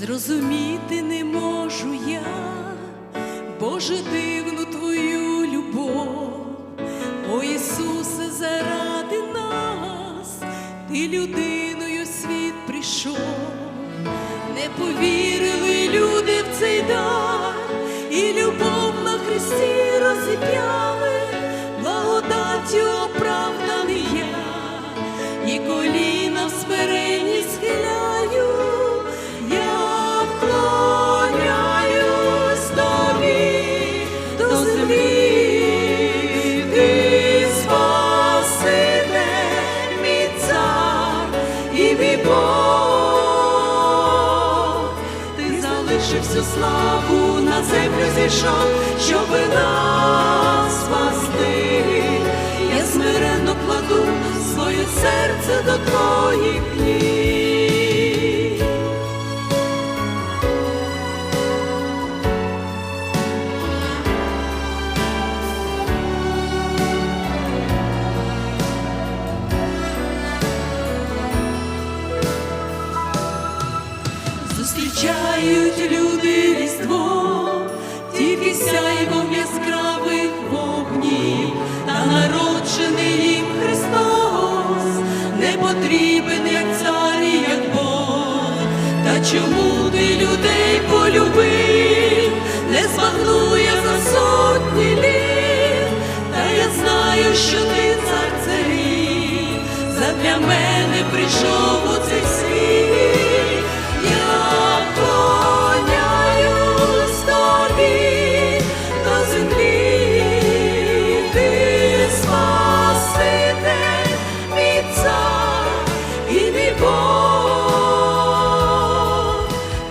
Зрозуміти не можу я, Боже, дивну твою любов, о Ісусе, заради нас, ти людиною світ прийшов, повірили люди в цей дар, всю славу на землю зійшов, щоби нас Зустрічають люди різдво, тільки сяйвом яскравих вогнів, та народжений їм Христос, не потрібен, як цар і як Бог. Та чому ти людей полюбив, не збагну я за сотні літ, та я знаю, що ти цар царів, задля мене прийшов у цей світ.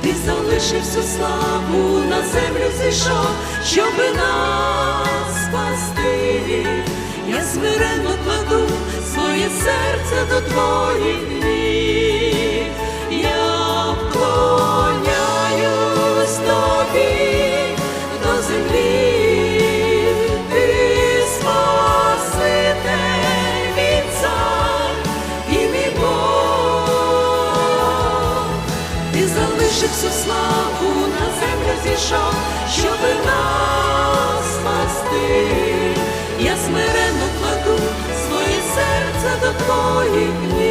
Ти залишив всю славу на землю зійшов, щоби нас спасти. Я смиренно кладу своє серце до твоїх залишив всю славу на землю зійшов, щоби нас спасти. Я смиренно кладу своє серце до твоїх ніг.